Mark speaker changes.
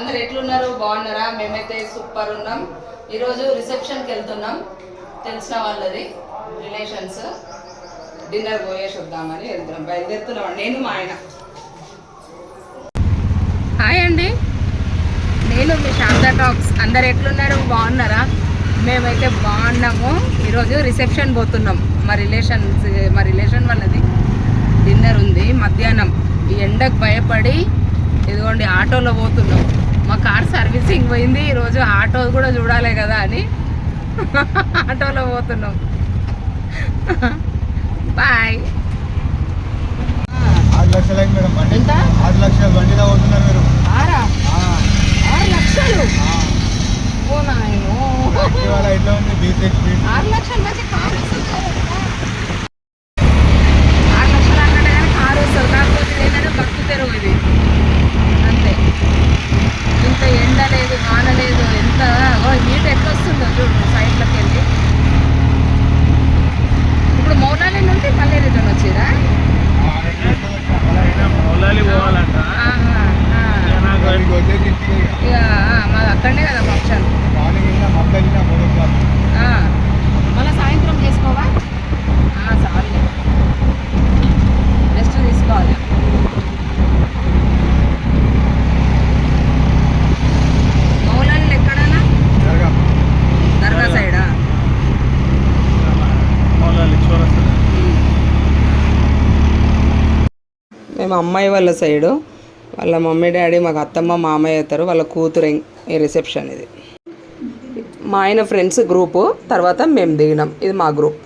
Speaker 1: అందరు ఎట్లున్నారు? బాగున్నారా? మేమైతే సూపర్ ఉన్నాం. ఈరోజు రిసెప్షన్కి వెళ్తున్నాం. తెలిసిన వాళ్ళది రిలేషన్స్ డిన్నర్ పోయేసి వద్దామని వెళ్తున్నాం. బయలుదేరుతున్నాం. నేను మా ఆయన. హాయ్ అండి. నేను మీ శారదా టాక్స్. అందరు ఎట్లున్నారు? బాగున్నారా? మేమైతే బాగున్నాము. ఈరోజు రిసెప్షన్ పోతున్నాం. మా రిలేషన్స్ మా రిలేషన్ వాళ్ళది. డిన్నర్ ఉంది. మధ్యాహ్నం. ఈ ఎండకు భయపడి ఇదిగోండి ఆటోలో పోతున్నాం. మా కార్ సర్వీసింగ్ పోయింది. ఈరోజు ఆటో కూడా చూడాలి కదా అని. ఆటోలో పోతున్నాం. బాయ్.
Speaker 2: ఆరు మేడం. బండి
Speaker 1: ఎంత?
Speaker 2: ఆరు లక్షల బండిలో పోతున్నారు మీరు.
Speaker 1: ఆరా? లక్షలు. ఓ నాయనో.
Speaker 2: ఇవాళ ఎట్లా ఉంది బీ సిక్స్ బీ
Speaker 1: ఆరు లక్షల మంచి కారు వస్తుంది కదా. ఆరు లక్షలు అన్నాడు కానీ కారు వస్తుంది కాకపోతే ఇది ఏంటంటే భక్తి తెరువు ఇది అంతే ఇంత ఎండ లేదు వాన లేదు ఎంత హీట్ ఎట్లా వస్తుందో చూడు సైడ్లోకి వెళ్ళి. ఇప్పుడు మౌలాలి నుండి మళ్ళీ రిటర్న్ వచ్చిరా
Speaker 3: పొలాలి పోవాలంట.
Speaker 1: మేము అమ్మాయి వాళ్ళ సైడు. వాళ్ళ మమ్మీ డాడీ మాకు అత్తమ్మ మామయ్య అవుతారు వాళ్ళ కూతురు ఈ రిసెప్షన్ ఇది. మా ఆయన ఫ్రెండ్స్ గ్రూపు తర్వాత మేము దిగినాం. ఇది మా గ్రూప్.